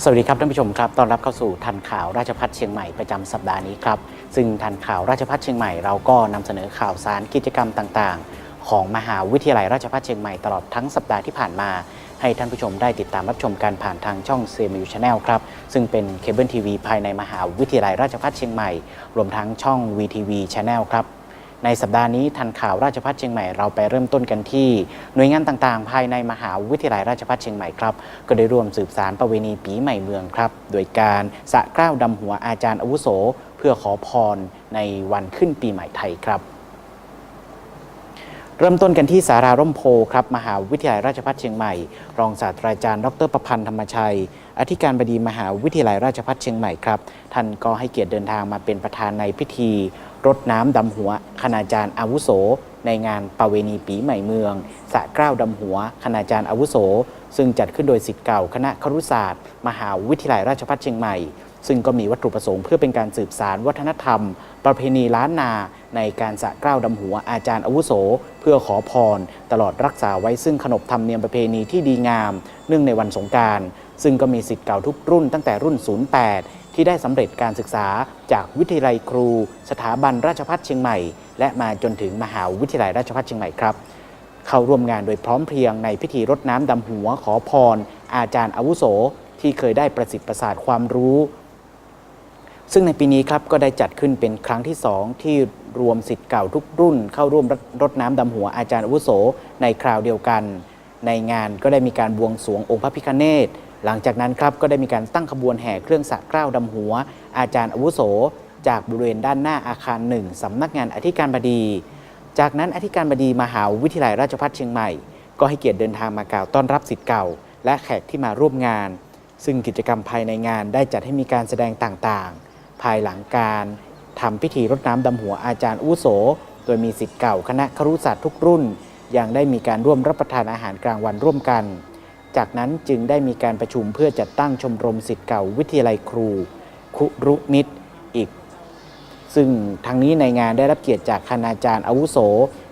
สวัสดีครับท่านผู้ชมครับต้อนรับเข้าสู่ทันข่าวราชพัฒเชียงใหม่ประจำสัปดาห์นี้ครับ ซึ่งทันข่าวราชพัฒเชียงใหม่เราก็นำเสนอข่าวสารกิจกรรมต่างๆ ของมหาวิทยาลัยราชพัฒเชียงใหม่ตลอดทั้งสัปดาห์ที่ผ่านมา ให้ท่านผู้ชมได้ติดตามรับชมการผ่านทางช่องเซมิวชาแนลครับ ซึ่งเป็นเคเบิลทีวีภายในมหาวิทยาลัยราชพัฒเชียงใหม่ รวมทั้งช่อง VTV Channel ครับ ในสัปดาห์นี้ทันข่าวราชพัฒเชียงใหม่เราไปเริ่มต้นกันที่ หน่วยงานต่างๆ ภายในมหาวิทยาลัยราชพัฒเชียงใหม่ครับ ก็ได้ร่วมสืบสารประเวณีปีใหม่เมืองครับ โดยการสะเกล้าวดำหัวอาจารย์อาวุโส เพื่อขอพรในวันขึ้นปีใหม่ไทยครับ เริ่มต้นกันที่สาราร่มโพครับมหาวิทยาลัยราชภัฏเชียงใหม่ รองศาสตราจารย์ ดรประพันธ์ธรรมชัย อธิการบดีมหาวิทยาลัยราชภัฏเชียงใหม่ครับ ท่านก็ให้เกียรติเดินทางมาเป็นประธานในพิธี รดน้ำดำหัว คณาจารย์อาวุโส ในงานประเวณีปีใหม่เมืองสะเกล้าวดำหัว คณาจารย์อาวุโส ซึ่งจัดขึ้นโดยสิทธิ์เก่าคณะครุศาสตร์ มหาวิทยาลัยราชภัฏเชียงใหม่ ซึ่งก็มีวัตถุประสงค์เพื่อเป็นการสืบสารวัฒนธรรม ประเพณีล้านนา ในการสะเกล้าดำหัวอาจารย์อาวุโส เพื่อขอพร ตลอดรักษาไว้ซึ่งขนบธรรมเนียมประเพณีที่ดีงาม เนื่องในวันสงการซึ่งก็มีสิทธิ์เก่าทุกรุ่นตั้งแต่รุ่น 08 ที่ได้สำเร็จการศึกษาจากวิทยาลัยครู สถาบันราชภัฏเชียงใหม่ และมาจนถึงมหาวิทยาลัยราชภัฏเชียงใหม่ครับเข้าร่วมงานโดยพร้อมเพรียงในพิธีรดน้ำดำหัวขอพร อาจารย์อาวุโส ที่เคยได้ประสิทธิ์ประสาทความรู้ ซึ่งในปีนี้ครับก็ได้จัดขึ้นเป็นครั้งที่ 2 ที่รวมสิทธิ์เก่าทุกรุ่น เข้าร่วมรดรดน้ำดำหัวอาจารย์อาวุโสในคราวเดียวกัน ในงานก็ได้มีการบวงสรวงองค์พระพิฆเนศหลังจากนั้นครับก็ได้มีการตั้งขบวนแห่เครื่องสักเกล้าดำหัว อาจารย์อาวุโส จากบริเวณด้านหน้าอาคารหนึ่งสำนักงานอธิการบดี จากนั้นอธิการบดีมหาวิทยาลัยราชภัฏเชียงใหม่ ก็ให้เกียรติเดินทางมากล่าวต้อนรับสิทธิ์เก่า และแขกที่มาร่วมงาน ซึ่งกิจกรรมภายในงานได้จัดให้มีการแสดงต่างๆ ภายหลังการทำพิธีรดน้ำดำหัวอาจารย์อุโส โดยมีสิทธิ์เก่าคณะครุศาสตร์ทุกรุ่น ยังได้มีการร่วมรับประทานอาหารกลางวันร่วมกัน จากนั้นจึงได้มีการประชุมเพื่อจัดตั้งชมรมสิทธิ์เก่าวิทยาลัยครู คุรุนิตรอีก ซึ่งทางนี้ในงานได้รับเกียรติจากคณาจารย์อาวุโส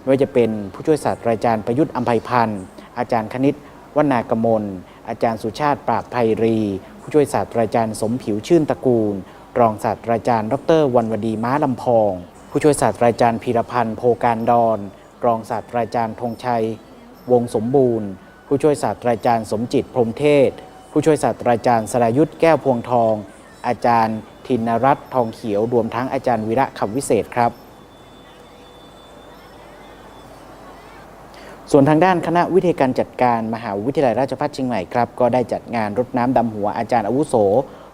ไม่ว่าจะเป็นผู้ช่วยศาสตราจารย์ประยุทธ์อัมภัยพันธ์อาจารย์คณิตวณากมลอาจารย์สุชาติปราบไพรี ผู้ช่วยศาสตราจารย์สมผิวชื่นตระกูล รองศาสตราจารย์ ดรวันวดีม้าลำพอง ผู้ช่วยศาสตราจารย์พีรพันธ์โพการดอนรองศาสตราจารย์ธงชัย วงสมบูรณ์ ผู้ช่วยศาสตราจารย์สมจิตพรมเทศ ผู้ช่วยศาสตราจารย์สรายุทธแก้วพวงทอง อาจารย์ธินรัตน์ทองเขียวรวมทั้งอาจารย์วิระคำวิเศษครับส่วนทางด้านคณะวิทยาการจัดการมหาวิทยาลัยราชภัฏเชียงใหม่ครับก็ได้จัดงานรดน้ำดำหัวอาจารย์อาวุโส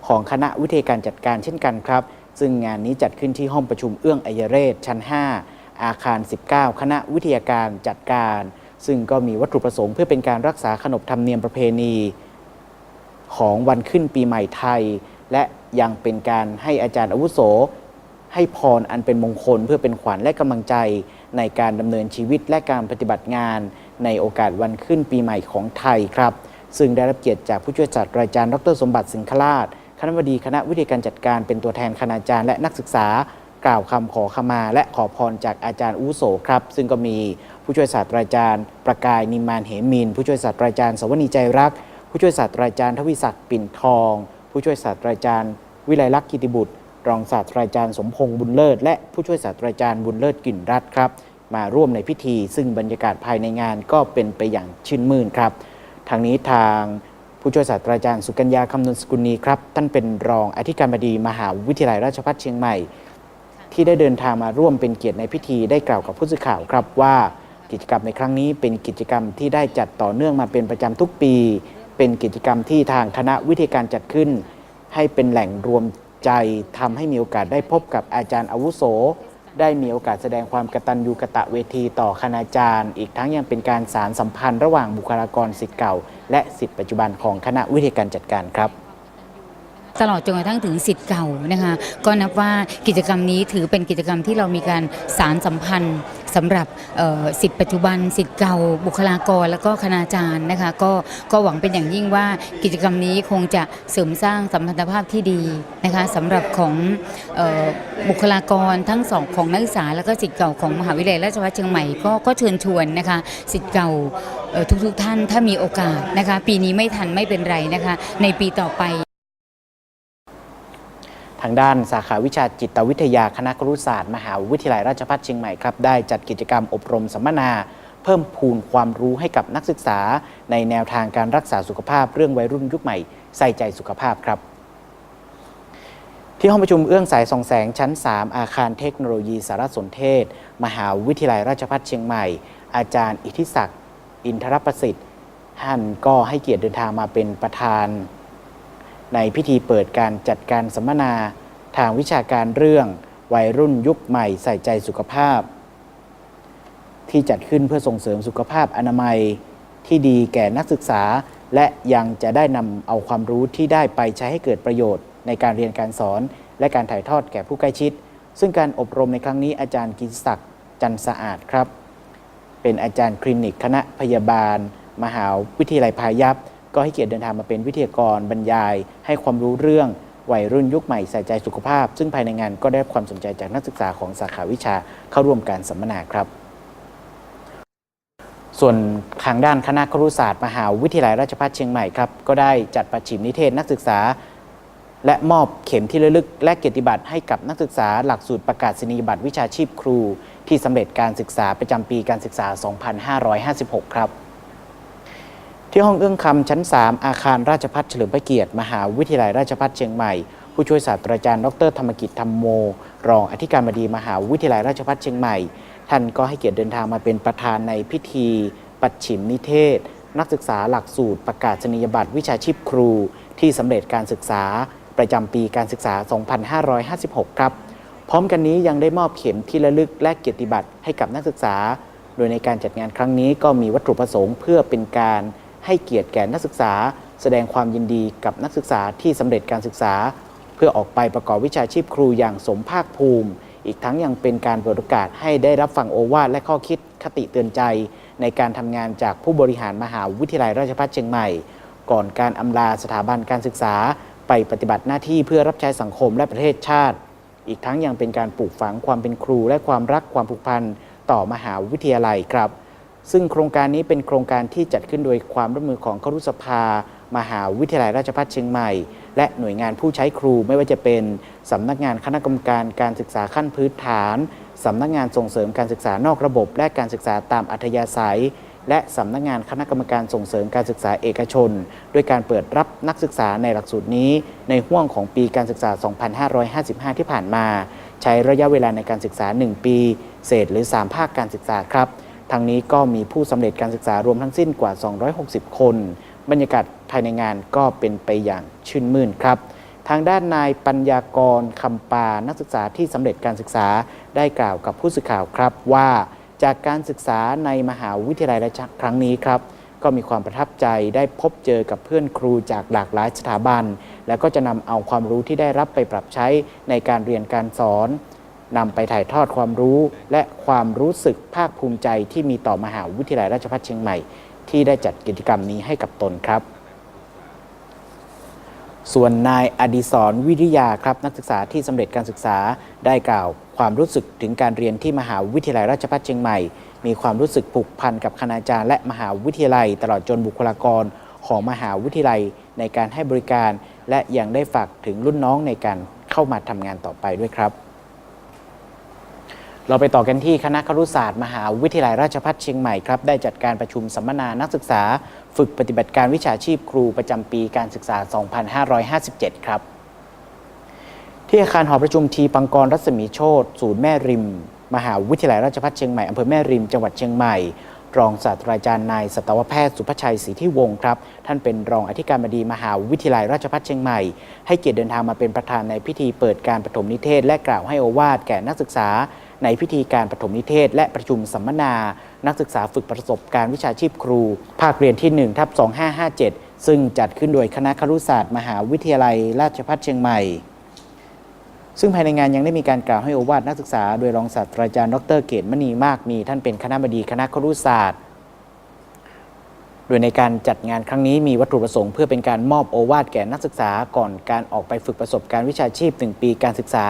ของคณะวิทยาการจัดการเช่นกันครับ ซึ่งงานนี้จัดขึ้นที่ห้องประชุมเอื้องอัยเรศชั้น 5 อาคาร 19 คณะวิทยาการจัดการ ซึ่งก็มีวัตถุประสงค์เพื่อเป็นการรักษาขนบธรรมเนียมประเพณี ของวันขึ้นปีใหม่ไทย และยังเป็นการให้อาจารย์อาวุโส ให้พรอันเป็นมงคล เพื่อเป็นขวัญและกำลังใจในการดำเนินชีวิตและการปฏิบัติงาน ในโอกาสวันขึ้นปีใหม่ของไทยครับ ซึ่งได้รับเกียรติจากผู้ช่วยศาสตราจารย์ ดรสมบัติสิงคลาช ณบดีคณะวิทยาการจัดการเป็นตัวแทนคณาจารย์และนักศึกษากล่าวคำขอขมา และขอพรจากอาจารย์อุโสครับ ซึ่งก็มีผู้ช่วยศาสตราจารย์ ประกายนิมานเหมิน ผู้ช่วยศาสตราจารย์สวนีใจรัก ผู้ช่วยศาสตราจารย์ทวิศักดิ์ปิ่นทอง ผู้ช่วยศาสตราจารย์ วิไลลักษณ์กิติบุตร รองศาสตราจารย์สมพงษ์บุญเลิศ และผู้ช่วยศาสตราจารย์บุญเลิศกลิ่นรัตน์ครับ มาร่วมในพิธี ซึ่งบรรยากาศภายในงานก็เป็นไปอย่างชื่นมื่นครับทางนี้ทาง ผู้ช่วยศาสตราจารย์สุกัญญาคำนวณสกุลนีครับ ท่านเป็นรองอธิการบดีมหาวิทยาลัยราชภัฏเชียงใหม่ ที่ได้เดินทางมาร่วมเป็นเกียรติในพิธีได้กล่าวกับผู้สื่อข่าวครับว่ากิจกรรมในครั้งนี้เป็นกิจกรรมที่ได้จัดต่อเนื่องมาเป็นประจำทุกปี เป็นกิจกรรมที่ทางคณะวิทยาการจัดขึ้น ให้เป็นแหล่งรวมใจทำให้มีโอกาสได้พบกับอาจารย์อาวุโส ได้มีโอกาสแสดงความกตัญญูกะตะเวทีต่อคณาจารย์ อีกทั้งยังเป็นการสารสัมพันธ์ระหว่างบุคลากรสิทธิ์เก่า และสิทธิปัจจุบันของคณะวิทยาการจัดการครับ ตลอดจนกระทั่งถึงสิทธิ์เก่านะคะก็นับว่ากิจกรรมนี้ถือเป็นกิจกรรมที่เรามีการสารสัมพันธ์สำหรับสิทธิ์ปัจจุบันสิทธิ์เก่า บุคลากร แล้วก็คณาจารย์นะคะก็ก็หวังเป็นอย่างยิ่งว่ากิจกรรมนี้คงจะเสริมสร้างสัมพันธภาพที่ดีนะคะสำหรับของออบุคลากรทั้งสองของนักศึกษา แล้วก็สิทธิ์เก่าของมหาวิทยาลัยราชภัฏเชียงใหม่ก็ก็เชิญชวนนะคะสิทธิ์เก่าทุกๆท่านถ้ามีโอกาสนะคะปีนี้ไม่ทันไม่เป็นไรนะคะในปีต่อไป ทางด้านสาขาวิชาจิตวิทยาคณะครุศาสตร์ มหาวิทยาลัยราชภัฏเชียงใหม่ครับได้จัดกิจกรรมอบรมสัมมนาเพิ่มพูนความรู้ให้กับนักศึกษา ในแนวทางการรักษาสุขภาพเรื่องวัยรุ่นยุคใหม่ใส่ใจสุขภาพครับ ที่ห้องประชุมเอื้องสายส่องแสงชั้น 3 อาคารเทคโนโลยีสารสนเทศ มหาวิทยาลัยราชภัฏเชียงใหม่ อาจารย์อิทธิศักดิ์อินทรประสิทธิ์ท่านก็ให้เกียรติเดินทางมาเป็นประธาน ในพิธีเปิดการจัดการสัมมนา ทางวิชาการเรื่อง วัยรุ่นยุคใหม่ใส่ใจสุขภาพ ที่จัดขึ้นเพื่อส่งเสริมสุขภาพอนามัย ที่ดีแก่นักศึกษา และยังจะได้นำเอาความรู้ที่ได้ไปใช้ให้เกิดประโยชน์ ในการเรียนการสอนและการถ่ายทอดแก่ผู้ใกล้ชิด ซึ่งการอบรมในครั้งนี้อาจารย์กิติศักดิ์จันสะอาดครับ เป็นอาจารย์คลินิกคณะพยาบาล มหาวิทยาลัยพายัพ ก็ให้เกียรติเดินทางมาเป็นวิทยากรบรรยาย ให้ความรู้เรื่องวัยรุ่นยุคใหม่ใส่ใจสุขภาพ ซึ่งภายในงานก็ได้รับความสนใจจากนักศึกษาของสาขาวิชาเข้าร่วมการสัมมนาครับส่วนทางด้านคณะครุศาสตร์ มหาวิทยาลัยราชภัฏเชียงใหม่ครับ ก็ได้จัดประชิมนิเทศนักศึกษา และมอบเข็มที่ระลึก และเกียรติบัตรให้กับนักศึกษาหลักสูตรประกาศนียบัตรวิชาชีพครู ที่สำเร็จการศึกษาประจำปีการศึกษา 2556 ครับ ที่ห้องเอื้องคำชั้น 3 อาคารราชพัฒเฉลิมพระเกียรติ มหาวิทยาลัยราชภัฏเชียงใหม่ ผู้ช่วยศาสตราจารย์ดรธรรมกิจธรรมโม รองอธิการบดีมหาวิทยาลัยราชภัฏเชียงใหม่ ท่านก็ให้เกียรติเดินทางมาเป็นประธานในพิธี ปัดฉิมนิเทศ นักศึกษาหลักสูตรประกาศนียบัตรวิชาชีพครู ที่สำเร็จการศึกษา ประจำปีการศึกษา 2556 ครับ พร้อมกันนี้ยังได้มอบเข็มที่ระลึกและเกียรติบัตรให้กับนักศึกษา โดยในการจัดงานครั้งนี้ก็มีวัตถุประสงค์เพื่อเป็นการ ให้เกียรติแก่นักศึกษา แสดงความยินดีกับนักศึกษาที่สำเร็จการศึกษา เพื่อออกไปประกอบวิชาชีพครูอย่างสมภาคภูมิ อีกทั้งยังเป็นการเปิดโอกาสให้ได้รับฟังโอวาทและข้อคิดคติเตือนใจ ในการทำงานจากผู้บริหารมหาวิทยาลัยราชภัฏเชียงใหม่ ก่อนการอำลาสถาบันการศึกษา ไปปฏิบัติหน้าที่เพื่อรับใช้สังคมและประเทศชาติ อีกทั้งยังเป็นการปลูกฝังความเป็นครูและความรักความผูกพันต่อมหาวิทยาลัยครับ ซึ่งโครงการนี้เป็นโครงการที่จัดขึ้นโดยความร่วมมือของครุสภา มหาวิทยาลัยราชภัฏเชียงใหม่ และหน่วยงานผู้ใช้ครูไม่ว่าจะเป็นสำนักงานคณะกรรมการการศึกษาขั้นพื้นฐานสำนักงานส่งเสริมการศึกษานอกระบบ และการศึกษาตามอัธยาศัย และสำนักงานคณะกรรมการส่งเสริมการศึกษาเอกชน ด้วยการเปิดรับนักศึกษาในหลักสูตรนี้ ในห่วงของปีการศึกษา 2555 ที่ผ่านมา ใช้ระยะเวลาในการศึกษา 1 ปี เศษหรือ 3 ภาคการศึกษาครับ ทั้งนี้ก็มีผู้สำเร็จการศึกษารวมทั้งสิ้นกว่า 260 คน บรรยากาศภายในงานก็เป็นไปอย่างชื่นมื่นครับ ทางด้านนายปัญญากรคำปา นักศึกษาที่สำเร็จการศึกษาได้กล่าวกับผู้สื่อข่าวครับว่าจากการศึกษาในมหาวิทยาลัยครั้งนี้ครับ ก็มีความประทับใจได้พบเจอกับเพื่อนครูจากหลากหลายสถาบัน แล้วก็จะนำเอาความรู้ที่ได้รับไปปรับใช้ในการเรียนการสอน นำไปถ่ายทอดความรู้ และความรู้สึกภาคภูมิใจที่มีต่อมหาวิทยาลัยราชภัฏเชียงใหม่ ที่ได้จัดกิจกรรมนี้ให้กับตนครับ ส่วนนายอดิศรวิริยาครับนักศึกษาที่สำเร็จการศึกษาได้กล่าวความรู้สึกถึงการเรียนที่มหาวิทยาลัยราชภัฏเชียงใหม่ มีความรู้สึกผูกพันกับคณาจารย์และมหาวิทยาลัย ตลอดจนบุคลากรของมหาวิทยาลัยในการให้บริการ และยังได้ฝากถึงรุ่นน้องในการเข้ามาทำงานต่อไปด้วยครับ เราไปต่อกันที่คณะครุศาสตร์มหาวิทยาลัยราชภัฏเชียงใหม่ครับได้จัดการประชุมสัมมนานักศึกษา ฝึกปฏิบัติการวิชาชีพครูประจำปีการศึกษา 2557 ครับ ที่อาคารหอประชุมทีปังกรรัศมีโชตศูนย์แม่ริม มหาวิทยาลัยราชภัฏเชียงใหม่อำเภอแม่ริมจังหวัดเชียงใหม่ รองศาสตราจารย์นายสัตวแพทย์สุภชัยศรีที่วงครับ ท่านเป็นรองอธิการบดีมหาวิทยาลัยราชภัฏเชียงใหม่ ให้เกียรติเดินทางมาเป็นประธานในพิธีเปิดการปฐมนิเทศ และกล่าวให้อวาทแก่นักศึกษา ในพิธีการปฐมนิเทศ และประชุมสัมมนา นักศึกษาฝึกประสบการณ์วิชาชีพครู ภาคเรียนที่ 1 ทับ 2557 ซึ่งจัดขึ้นโดยคณะครุศาสตร์ มหาวิทยาลัย ราชภัฏเชียงใหม่ ซึ่งภายในงานยังได้มีการกล่าวให้โอวาทนักศึกษา โดยรองศาสตราจารย์ดรเกตมณีมากมี ท่านเป็นคณะบดีคณะครุศาสตร์โดยในการจัดงานครั้งนี้มีวัตถุประสงค์เพื่อเป็นการมอบโอวาทแก่นักศึกษาก่อนการออกไปฝึกประสบการณ์วิชาชีพ 1 ปีการศึกษา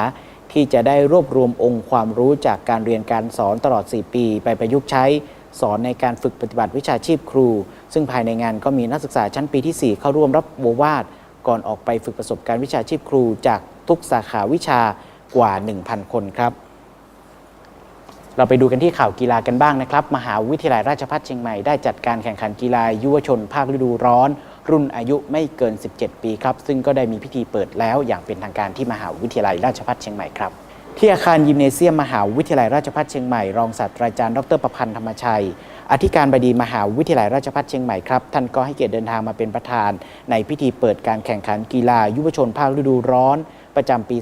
ที่จะได้รวบรวมองค์ความรู้จากการเรียนการสอนตลอด 4 ปี ไปประยุกต์ใช้สอนในการฝึกปฏิบัติวิชาชีพครู ซึ่งภายในงานก็มีนักศึกษาชั้นปีที่ 4 เข้าร่วมรับโอวาทก่อนออกไปฝึกประสบการณ์วิชาชีพครู จากทุกสาขาวิชากว่า 1,000 คนครับ เราไปดูกันที่ข่าวกีฬากันบ้างนะครับ มหาวิทยาลัยราชภัฏเชียงใหม่ได้จัดการแข่งขันกีฬายุวชนภาคฤดูร้อน รุ่นอายุไม่เกิน 17 ปีครับ ซึ่งก็ได้มีพิธีเปิดแล้วอย่างเป็นทางการที่มหาวิทยาลัยราชภัฏเชียงใหม่ครับที่อาคารยิมเนเซียมมหาวิทยาลัยราชภัฏเชียงใหม่รองศาสตราจารย์ดรประพันธ์ธรรมชัย อธิการบดีมหาวิทยาลัยราชภัฏเชียงใหม่ครับท่านก็ให้เกียรติเดินทางมาเป็นประธาน ในพิธีเปิดการแข่งขันกีฬา ยุวชนภาคฤดูร้อน ประจำปี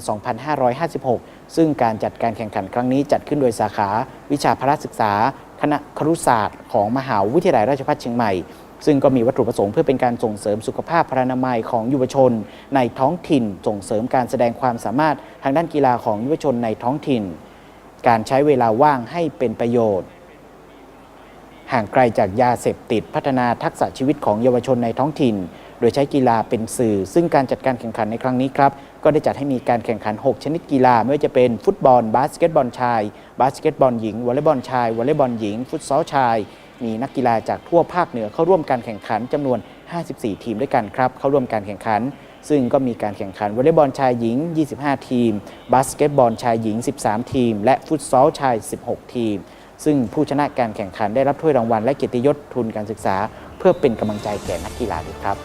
2556 ซึ่งการจัดการแข่งขันครั้งนี้จัดขึ้นโดยสาขา วิชาพละศึกษา คณะครุศาสตร์ของมหาวิทยาลัยราชภัฏเชียงใหม่ ซึ่งก็มีวัตถุประสงค์เพื่อเป็นการส่งเสริมสุขภาพพรานามัยของยุวชน ในท้องถิ่น ส่งเสริมการแสดงความสามารถทางด้านกีฬาของยุวชนในท้องถิ่น การใช้เวลาว่างให้เป็นประโยชน์ ห่างไกลจากยาเสพติดพัฒนาทักษะชีวิตของเยาวชนในท้องถิ่น โดยใช้กีฬาเป็นสื่อ ซึ่งการจัดการแข่งขันในครั้งนี้ครับก็ได้จัดให้มีการแข่งขัน 6 ชนิดกีฬา ไม่ว่าจะเป็นฟุตบอล บาสเกตบอลชาย บาสเกตบอลหญิงวอลเลย์บอลชายวอลเลย์บอลหญิง ฟุตซอลชาย มีนักกีฬาจากทั่วภาคเหนือเข้าร่วมการแข่งขันจำนวน 54 ทีมด้วยกันครับ เข้าร่วมการแข่งขัน ซึ่งก็มีการแข่งขันวอลเลย์บอลชายหญิง 25 ทีม บาสเกตบอลชายหญิง 13 ทีม และฟุตซอลชาย 16 ทีม ซึ่งผู้ชนะการแข่งขันได้รับถ้วยรางวัลและเกียรติยศทุนการศึกษา เพื่อเป็นกำลังใจแก่นักกีฬาด้วยครับ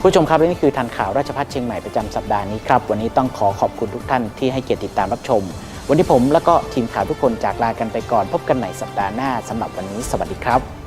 ผู้ชมครับและนี่คือทันข่าวราชพัฒเชียงใหม่ประจำสัปดาห์นี้ครับ วันนี้ต้องขอขอบคุณทุกท่านที่ให้เกียรติติดตามรับชม วันนี้ผมและก็ทีมข่าวทุกคนจากลากันไปก่อน พบกันใหม่สัปดาห์หน้าสำหรับวันนี้ สวัสดีครับ